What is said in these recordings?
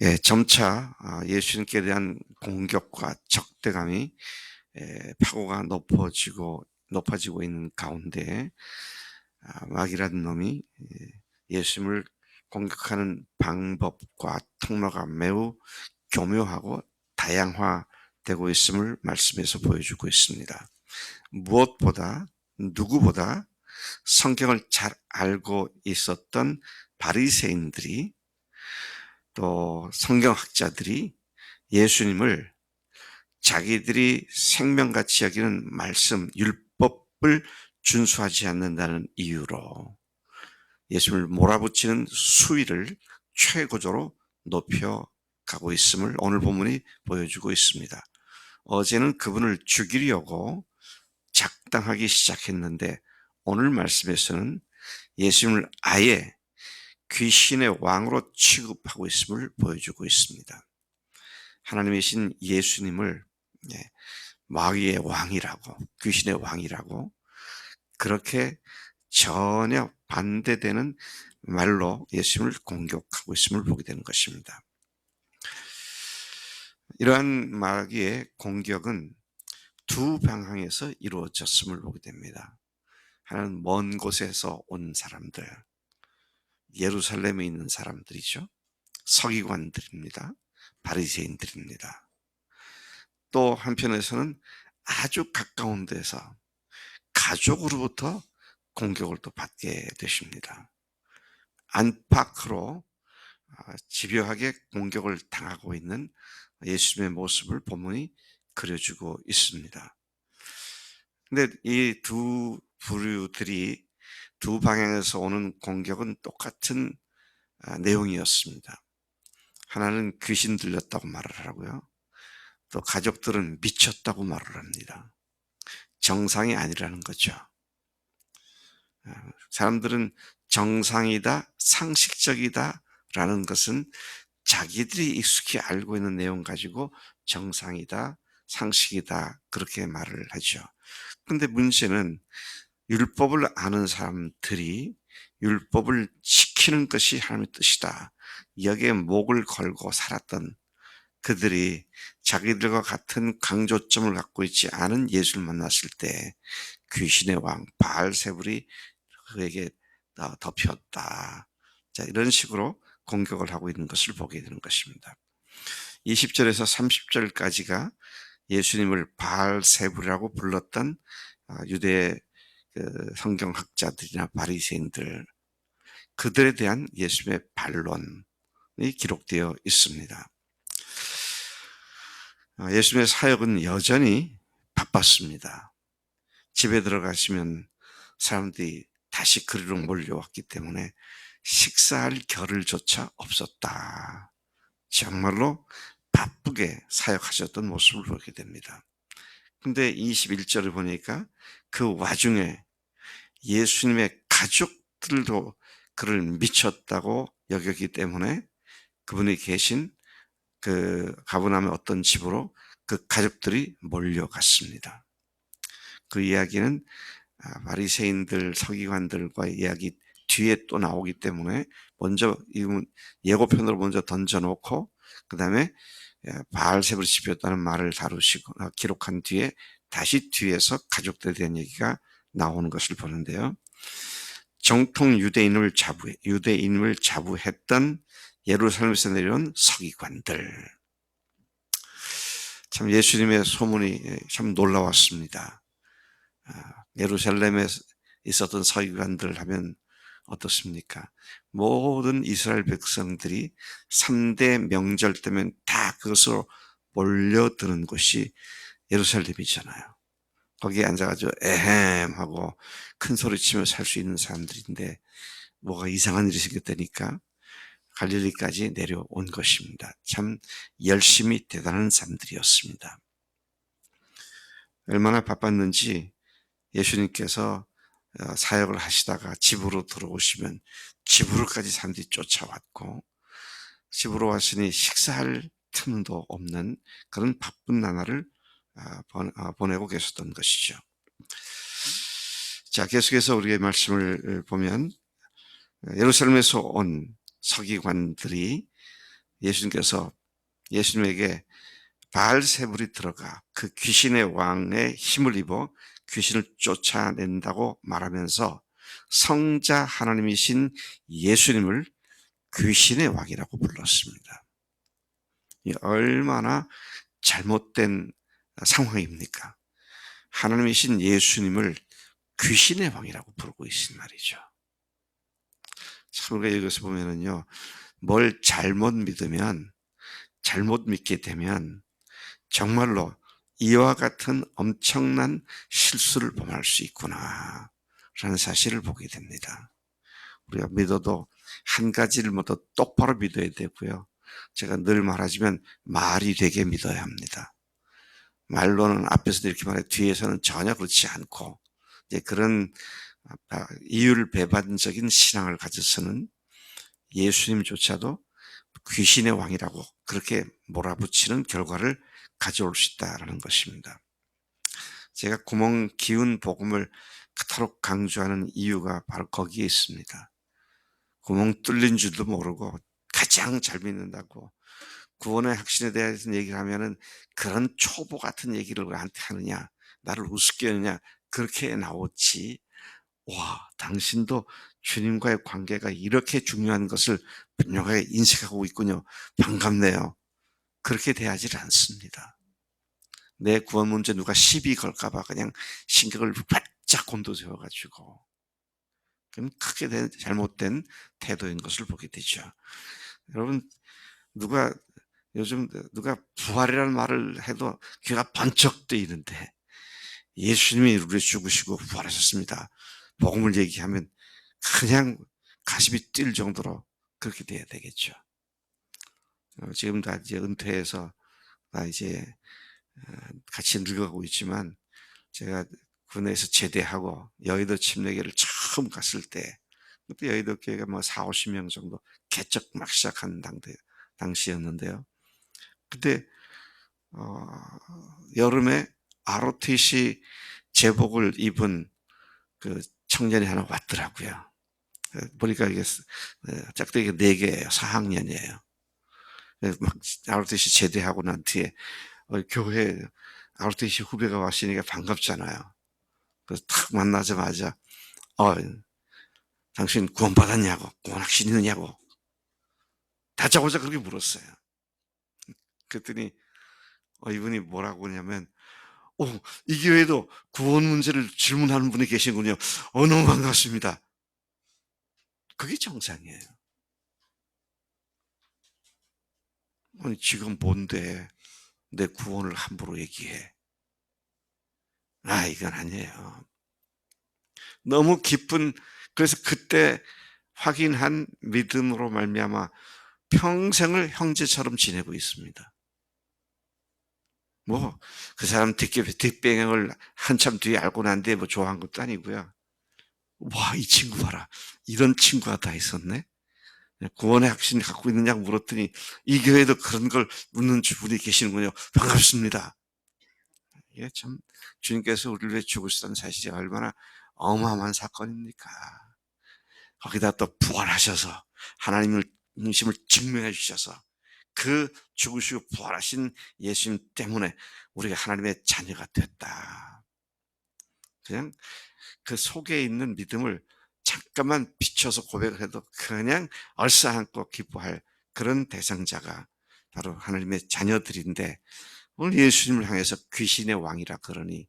예, 점차 아, 예수님께 대한 공격과 적대감이 예, 파고가 높아지고 높아지고 있는 가운데 아, 마귀라는 놈이 예, 예수님을 공격하는 방법과 통로가 매우 교묘하고 다양화되고 있음을 말씀에서 보여주고 있습니다. 무엇보다 누구보다 성경을 잘 알고 있었던 바리새인들이 또 성경학자들이 예수님을 자기들이 생명같이 여기는 말씀, 율법을 준수하지 않는다는 이유로 예수님을 몰아붙이는 수위를 최고조로 높여가고 있음을 오늘 본문이 보여주고 있습니다. 어제는 그분을 죽이려고 작당하기 시작했는데 오늘 말씀에서는 예수님을 아예 귀신의 왕으로 취급하고 있음을 보여주고 있습니다. 하나님이신 예수님을 예, 마귀의 왕이라고 귀신의 왕이라고 그렇게 전혀 반대되는 말로 예수님을 공격하고 있음을 보게 되는 것입니다. 이러한 마귀의 공격은 두 방향에서 이루어졌음을 보게 됩니다. 하나는 먼 곳에서 온 사람들, 예루살렘에 있는 사람들이죠. 서기관들입니다. 바리새인들입니다. 또 한편에서는 아주 가까운 데서 가족으로부터 공격을 또 받게 되십니다. 안팎으로 아, 집요하게 공격을 당하고 있는 예수님의 모습을 본문이 그려주고 있습니다. 근데 이 두 부류들이 두 방향에서 오는 공격은 똑같은 아, 내용이었습니다. 하나는 귀신 들렸다고 말을 하고요. 또 가족들은 미쳤다고 말을 합니다. 정상이 아니라는 거죠. 아, 사람들은 정상이다, 상식적이다 라는 것은 자기들이 익숙히 알고 있는 내용 가지고 정상이다, 상식이다 그렇게 말을 하죠. 근데 문제는 율법을 아는 사람들이 율법을 지키는 것이 하나님의 뜻이다. 여기에 목을 걸고 살았던 그들이 자기들과 같은 강조점을 갖고 있지 않은 예수를 만났을 때 귀신의 왕 바알세불이 그에게 덮였다. 자, 이런 식으로 공격을 하고 있는 것을 보게 되는 것입니다. 20절에서 30절까지가 예수님을 바알세불이라고 불렀던 아, 유대 그 성경학자들이나 바리새인들 그들에 대한 예수님의 반론이 기록되어 있습니다. 아, 예수님의 사역은 여전히 바빴습니다. 집에 들어가시면 사람들이 다시 그리로 몰려왔기 때문에 식사할 겨를 조차 없었다. 정말로 바쁘게 사역하셨던 모습을 보게 됩니다. 근데 21절을 보니까 그 와중에 예수님의 가족들도 그를 미쳤다고 여겼기 때문에 그분이 계신 그 가브남의 어떤 집으로 그 가족들이 몰려갔습니다. 그 이야기는 아, 바리새인들 서기관들과 이야기 뒤에 또 나오기 때문에 먼저 예고편으로 먼저 던져놓고 그 다음에 바알세불 집였다는 말을 다루시고 어, 기록한 뒤에 다시 뒤에서 가족들에 대한 얘기가 나오는 것을 보는데요. 정통 유대인을 자부 유대인을 자부했던 예루살렘에서 내려온 서기관들. 참 예수님의 소문이 참 놀라웠습니다. 아, 예루살렘에 있었던 서기관들 하면 어떻습니까? 모든 이스라엘 백성들이 3대 명절 때면 다 그것으로 몰려드는 곳이 예루살렘이잖아요. 거기에 앉아가지고 에헴 하고 큰 소리 치며 살 수 있는 사람들인데 뭐가 이상한 일이 생겼다니까 갈릴리까지 내려온 것입니다. 참 열심히 대단한 사람들이었습니다. 얼마나 바빴는지 예수님께서 어, 사역을 하시다가 집으로 들어오시면 집으로까지 사람들이 쫓아왔고 집으로 왔으니 식사할 틈도 없는 그런 바쁜 나날을 아, 아, 보내고 계셨던 것이죠. 자, 계속해서 우리의 말씀을 보면 예루살렘에서 온 서기관들이 예수님께서 예수님에게 바알세불이 들어가 그 귀신의 왕의 힘을 입어 귀신을 쫓아낸다고 말하면서 성자 하나님이신 예수님을 귀신의 왕이라고 불렀습니다. 이 얼마나 잘못된 상황입니까? 하나님이신 예수님을 귀신의 왕이라고 부르고 있는 말이죠. 참 우리가 여기서 보면은요, 뭘 잘못 믿으면, 잘못 믿게 되면, 정말로 이와 같은 엄청난 실수를 범할 수 있구나. 라는 사실을 보게 됩니다. 우리가 믿어도 한 가지를 모두 똑바로 믿어야 되고요. 제가 늘 말하지만 말이 되게 믿어야 합니다. 말로는 앞에서도 이렇게 말해 뒤에서는 전혀 그렇지 않고 이제 그런 아, 이율 배반적인 신앙을 가져서는 예수님조차도 귀신의 왕이라고 그렇게 몰아붙이는 결과를 가져올 수 있다라는 것입니다. 제가 구멍 기운 복음을 그토록 강조하는 이유가 바로 거기에 있습니다. 구멍 뚫린 줄도 모르고 가장 잘 믿는다고 구원의 확신에 대해서 얘기를 하면은 그런 초보 같은 얘기를 나한테 하느냐 나를 우습게 하느냐 그렇게 나오지 와 당신도 주님과의 관계가 이렇게 중요한 것을 분명하게 인식하고 있군요 반갑네요 그렇게 대하지 않습니다 내 구원 문제 누가 시비 걸까봐 그냥 신경을 바짝 곤두세워가지고 그럼 크게 된 잘못된 태도인 것을 보게 되죠. 여러분 누가 요즘 누가 부활이라는 말을 해도 귀가 번쩍 뜨이는데 예수님이 우리 죽으시고 부활하셨습니다. 복음을 얘기하면 그냥 가슴이 뛸 정도로 그렇게 돼야 되겠죠. 어, 지금 다 이제 은퇴해서 나 이제 어, 같이 늙어가고 있지만 제가 군에서 제대하고 여의도 침례교를 처음 갔을 때 그때 여의도 교회가 뭐 4, 50명 정도 개척 막 시작한 당대, 당시였는데요. 그때 어, 여름에 ROTC 제복을 입은 그 청년이 하나 왔더라고요. 보니까 이게 어, 짝대기가 4개예요. 4학년이에요. 막 ROTC 제대하고 난 뒤에 어, 교회 ROTC 후배가 왔으니까 반갑잖아요. 그래서 탁 만나자마자 어, 당신 구원받았냐고 구원학신 있느냐고 다짜고짜 그렇게 물었어요. 그랬더니 어, 이분이 뭐라고 하냐면 오, 이 교회도 구원 문제를 질문하는 분이 계시군요. 어, 너무 반갑습니다. 그게 정상이에요. 아니, 지금 뭔데 내 구원을 함부로 얘기해. 아, 이건 아니에요. 너무 깊은 그래서 그때 확인한 믿음으로 말미암아 평생을 형제처럼 지내고 있습니다. 뭐 그 사람 뒷배경을 한참 뒤에 알고 난 뒤에 뭐 좋아한 것도 아니고요. 와, 이 친구 봐라. 이런 친구가 다 있었네. 구원의 확신 갖고 있느냐고 물었더니 이 교회도 그런 걸 묻는 분이 계시는군요. 반갑습니다. 이게 참 주님께서 우리를 위해 죽으시다는 사실이 얼마나 어마어마한 사건입니까? 거기다 또 부활하셔서 하나님을 중심을 증명해 주셔서 그 죽으시고 부활하신 예수님 때문에 우리가 하나님의 자녀가 됐다. 그냥 그 속에 있는 믿음을 잠깐만 비춰서 고백을 해도 그냥 얼싸안고 기뻐할 그런 대상자가 바로 하나님의 자녀들인데 오늘 예수님을 향해서 귀신의 왕이라 그러니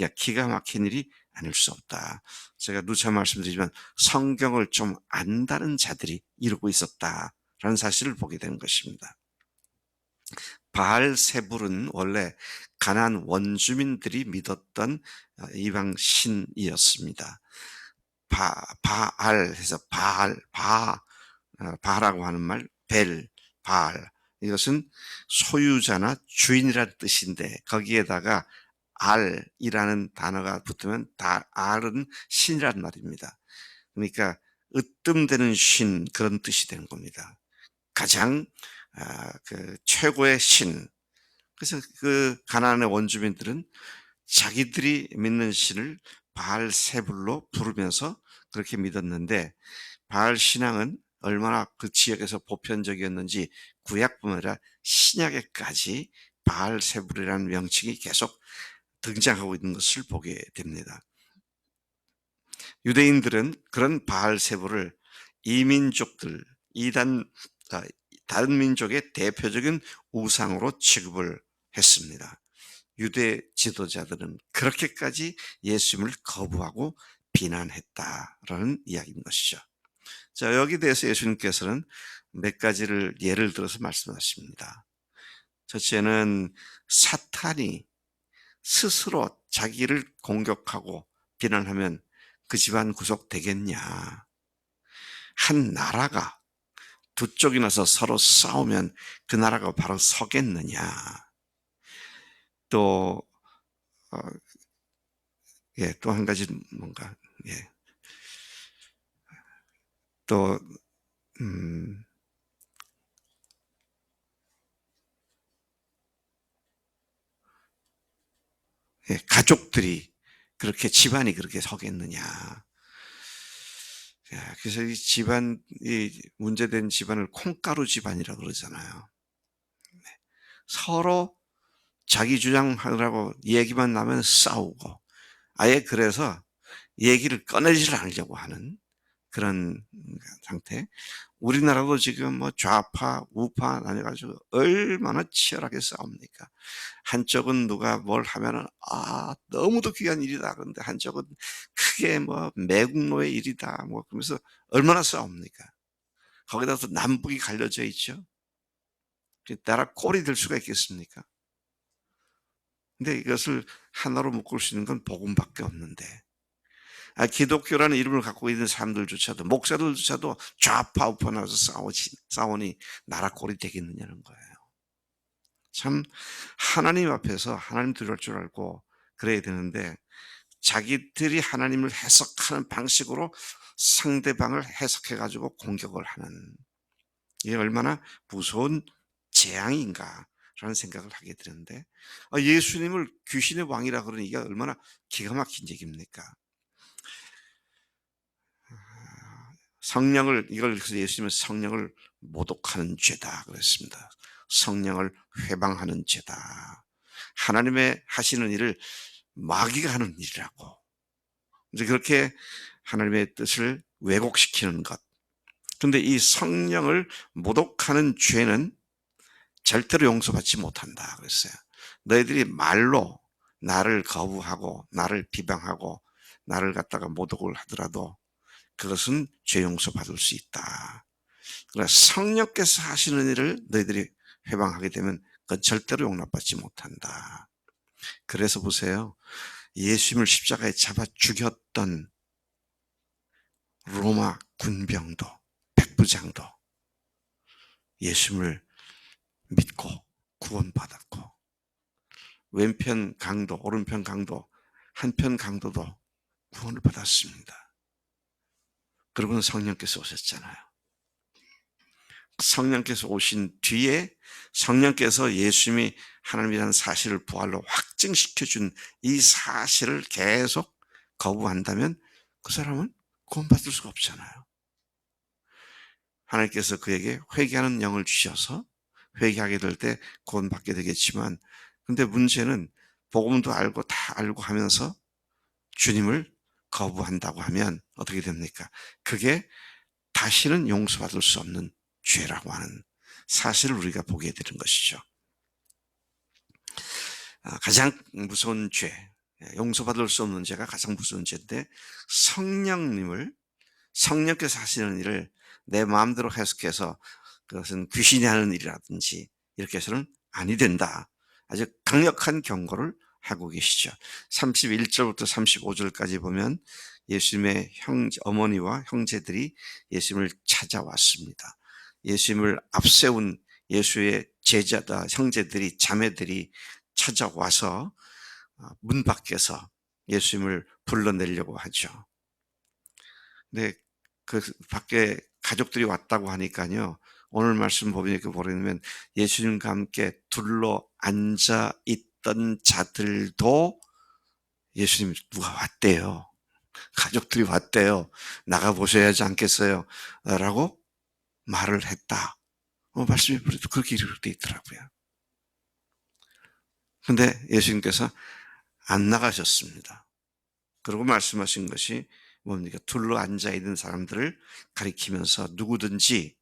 야 기가 막힌 일이 아닐 수 없다. 제가 누차 말씀드리지만 성경을 좀 안다는 자들이 이루고 있었다라는 사실을 보게 되는 것입니다. 바알세불은 원래 가난 원주민들이 믿었던 어, 이방 신이었습니다. 바, 바알 해서 바알, 바, 어, 바라고 하는 말, 벨, 바알. 이것은 소유자나 주인이라는 뜻인데 거기에다가 알이라는 단어가 붙으면 다 알은 신이란 말입니다. 그러니까 으뜸되는 신 그런 뜻이 되는 겁니다. 가장 아, 그 최고의 신. 그래서 그 가나안의 원주민들은 자기들이 믿는 신을 바알 세불로 부르면서 그렇게 믿었는데 바알 신앙은 얼마나 그 지역에서 보편적이었는지 구약뿐만 아니라 신약에까지 바알세불이라는 명칭이 계속 등장하고 있는 것을 보게 됩니다. 유대인들은 그런 바알세불을 이민족들, 이단, 아, 다른 민족의 대표적인 우상으로 취급을 했습니다. 유대 지도자들은 그렇게까지 예수님을 거부하고 비난했다라는 이야기인 것이죠. 자, 여기 대해서 예수님께서는 몇 가지를 예를 들어서 말씀하십니다. 첫째는 사탄이 스스로 자기를 공격하고 비난하면 그 집안 구속 되겠냐. 한 나라가 두 쪽이 나서 서로 싸우면 그 나라가 바로 서겠느냐. 또, 어, 예, 또 한 가지 뭔가, 예. 또, 음, 예, 가족들이 그렇게 집안이 그렇게 서겠느냐. 야, 그래서 이 집안, 이 문제된 집안을 콩가루 집안이라고 그러잖아요. 네. 서로 자기 주장하느라고 얘기만 나면 싸우고, 아예 그래서 얘기를 꺼내질 않으려고 하는 그런 상태. 우리나라도 지금 뭐 좌파, 우파 나뉘어가지고 얼마나 치열하게 싸웁니까? 한쪽은 누가 뭘 하면은, 아, 너무도 귀한 일이다. 그런데 한쪽은 크게 뭐 매국노의 일이다. 뭐 그러면서 얼마나 싸웁니까? 거기다 또 남북이 갈려져 있죠. 나라 꼴이 될 수가 있겠습니까? 근데 이것을 하나로 묶을 수 있는 건 복음밖에 없는데. 아, 기독교라는 이름을 갖고 있는 사람들조차도 목사들조차도 좌파 우파 나서 싸우지, 싸우니 나라 꼴이 되겠느냐는 거예요. 참 하나님 앞에서 하나님 두려울 줄 알고 그래야 되는데 자기들이 하나님을 해석하는 방식으로 상대방을 해석해 가지고 공격을 하는. 이게 얼마나 무서운 재앙인가 라는 생각을 하게 되는데 아, 예수님을 귀신의 왕이라 그러니 이게 얼마나 기가 막힌 얘기입니까? 성령을 이걸 그래서 예수님은 성령을 모독하는 죄다 그랬습니다. 성령을 회방하는 죄다. 하나님의 하시는 일을 마귀가 하는 일이라고. 이제 그렇게 하나님의 뜻을 왜곡시키는 것. 근데 이 성령을 모독하는 죄는 절대로 용서받지 못한다 그랬어요. 너희들이 말로 나를 거부하고 나를 비방하고 나를 갖다가 모독을 하더라도 그것은 죄 용서 받을 수 있다. 그러나 성령께서 하시는 일을 너희들이 회방하게 되면 그건 절대로 용납받지 못한다. 그래서 보세요. 예수님을 십자가에 잡아 죽였던 로마 군병도 백부장도 예수님을 믿고 구원받았고 왼편 강도 오른편 강도 한편 강도도 구원을 받았습니다. 그러고는 성령께서 오셨잖아요. 성령께서 오신 뒤에 성령께서 예수님이 하나님이라는 사실을 부활로 확증시켜 준 이 사실을 계속 거부한다면 그 사람은 구원받을 수가 없잖아요. 하나님께서 그에게 회개하는 영을 주셔서 회개하게 될 때 구원받게 되겠지만 근데 문제는 복음도 알고 다 알고 하면서 주님을 거부한다고 하면 어떻게 됩니까? 그게 다시는 용서받을 수 없는 죄라고 하는 사실을 우리가 보게 되는 것이죠. 아, 가장 무서운 죄, 용서받을 수 없는 죄가 가장 무서운 죄인데 성령님을 성령께서 하시는 일을 내 마음대로 해석해서 그것은 귀신이 하는 일이라든지 이렇게 해서는 아니 된다. 아주 강력한 경고를 하고 계시죠. 31절부터 35절까지 보면 예수님의 형, 어머니와 형제들이 예수님을 찾아왔습니다. 예수님을 앞세운 예수의 제자다, 형제들이, 자매들이 찾아와서 어, 문 밖에서 예수님을 불러내려고 하죠. 근데 그 밖에 가족들이 왔다고 하니까요. 오늘 말씀 보니까 보면 예수님과 함께 둘러 앉아 있 있던 자들도 예수님 누가 왔대요. 가족들이 왔대요. 나가 보셔야 하지 않겠어요? 라고 말을 했다. 어, 말씀이 그렇게 기록되어 있더라고요. 근데 예수님께서 안 나가셨습니다. 그리고 말씀하신 것이 뭡니까? 둘러 앉아 있는 사람들을 가리키면서 누구든지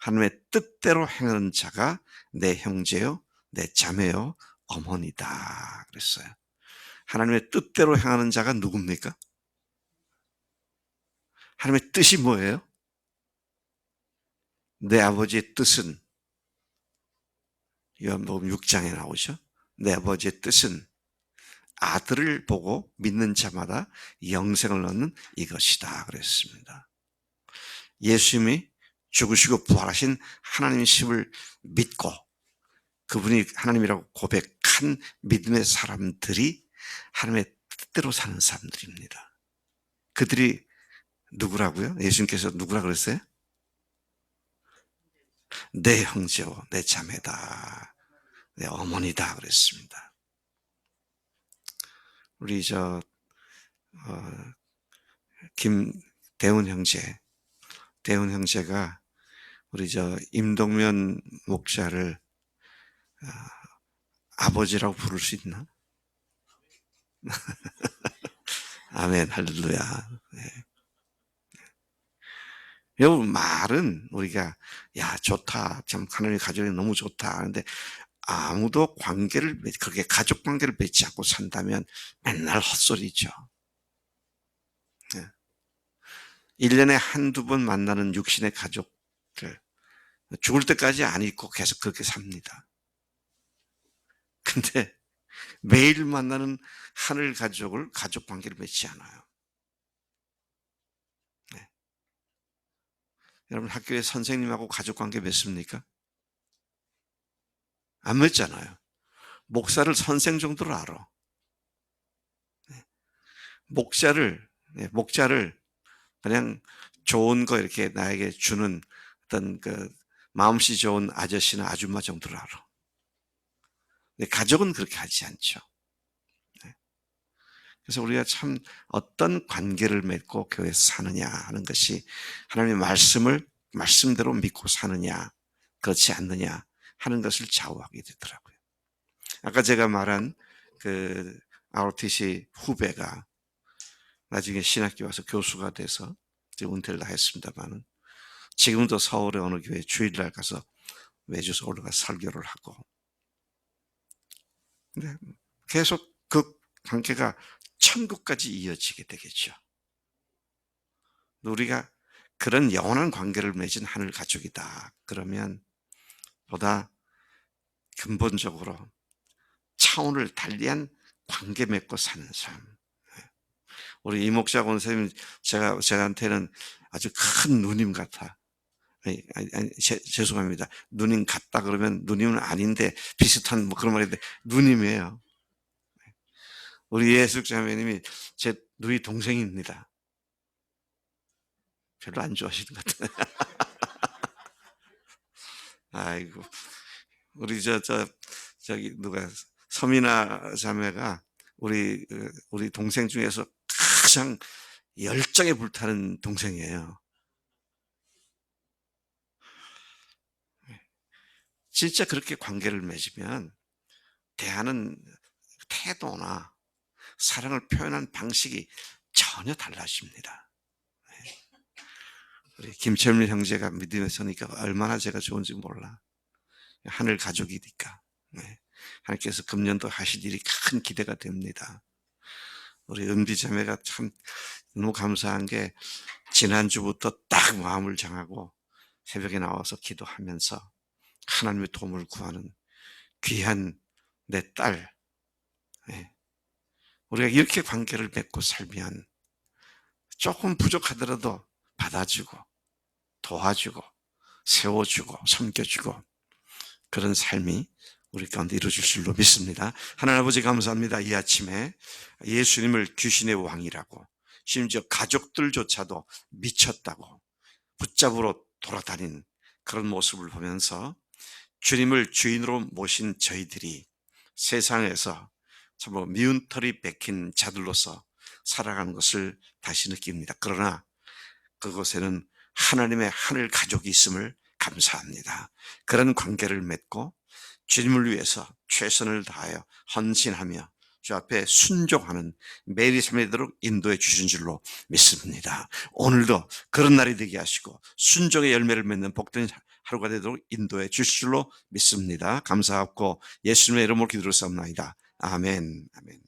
하나님의 뜻대로 행하는 자가 내 형제요, 내 자매요, 어머니다. 그랬어요. 하나님의 뜻대로 행하는 자가 누굽니까? 하나님의 뜻이 뭐예요? 내 아버지의 뜻은 요한복음 6장에 나오죠. 내 아버지의 뜻은 아들을 보고 믿는 자마다 영생을 얻는 이것이다 그랬습니다. 예수님이 죽으시고 부활하신 하나님심을 믿고 그분이 하나님이라고 고백한 믿음의 사람들이 하나님의 뜻대로 사는 사람들입니다. 그들이 누구라고요? 예수님께서 누구라 그랬어요? 내 형제요, 내 자매다, 내 어머니다 그랬습니다. 우리 저 어, 김대훈 형제, 대훈 형제가 우리 저 임동면 목사를 어, 아버지라고 부를 수 있나? 아멘, 할렐루야. 네. 여러분, 말은 우리가, 야, 좋다. 참, 하나님 가족이 너무 좋다. 하는데, 아무도 관계를, 그렇게 가족 관계를 맺지 않고 산다면 맨날 헛소리죠. 네. 1년에 한두 번 만나는 육신의 가족들, 죽을 때까지 안 잊고 계속 그렇게 삽니다. 근데 매일 만나는 하늘 가족을 가족 관계를 맺지 않아요. 네. 여러분 학교에 선생님하고 가족 관계 맺습니까? 안 맺잖아요. 목사를 선생 정도로 알아. 네. 목자를 네, 목자를 그냥 좋은 거 이렇게 나에게 주는 어떤 그 마음씨 좋은 아저씨나 아줌마 정도로 알아. 가족은 그렇게 하지 않죠. 네. 그래서 우리가 참 어떤 관계를 맺고 교회에서 사느냐 하는 것이 하나님의 말씀을 말씀대로 믿고 사느냐, 그렇지 않느냐 하는 것을 좌우하게 되더라고요. 아까 제가 말한 그 ROTC 후배가 나중에 신학교 와서 교수가 돼서 이제 은퇴를 다 했습니다만은 지금도 서울의 어느 교회 주일날 가서 매주 올라가 설교를 하고 네, 계속 그 관계가 천국까지 이어지게 되겠죠. 우리가 그런 영원한 관계를 맺은 하늘 가족이다. 그러면 보다 근본적으로 차원을 달리한 관계 맺고 사는 삶. 네. 우리 이목자 권사님 제가 제한테는 아주 큰 누님 같아. 아니, 아니, 제, 죄송합니다. 누님 같다 그러면 누님은 아닌데 비슷한 뭐 그런 말인데 누님이에요. 우리 예숙 자매님이 제 누이 동생입니다. 별로 안 좋아하시는 것 같아요. 아이고, 우리 저, 저, 저기 누가 서민아 자매가 우리, 그, 우리 동생 중에서 가장 열정에 불타는 동생이에요. 진짜 그렇게 관계를 맺으면 대하는 태도나 사랑을 표현한 방식이 전혀 달라집니다. 네. 우리 김철민 형제가 믿음에 서니까 얼마나 제가 좋은지 몰라. 하늘 가족이니까. 네. 하나님께서 금년도 하실 일이 큰 기대가 됩니다. 우리 은비 자매가 참 너무 감사한 게 지난주부터 딱 마음을 정하고 새벽에 나와서 기도하면서 하나님의 도움을 구하는 귀한 내 딸. 네. 우리가 이렇게 관계를 맺고 살면 조금 부족하더라도 받아주고 도와주고 세워주고 섬겨주고 그런 삶이 우리 가운데 이루어질 줄로 믿습니다. 하나님 아버지 감사합니다. 이 아침에 예수님을 귀신의 왕이라고 심지어 가족들조차도 미쳤다고 붙잡으러 돌아다닌 그런 모습을 보면서 주님을 주인으로 모신 저희들이 세상에서 참 미운 털이 bek힌 자들로서 살아가는 것을 다시 느낍니다. 그러나 그곳에는 하나님의 하늘 가족이 있음을 감사합니다. 그런 관계를 맺고 주님을 위해서 최선을 다하여 헌신하며 주 앞에 순종하는 매일이 삶이 되도록 인도해 주신 줄로 믿습니다. 오늘도 그런 날이 되게 하시고 순종의 열매를 맺는 복된 하루가 되도록 인도해 주실 줄로 믿습니다. 감사하고 예수님의 이름으로 기도를 삼나이다. 아멘. 아멘.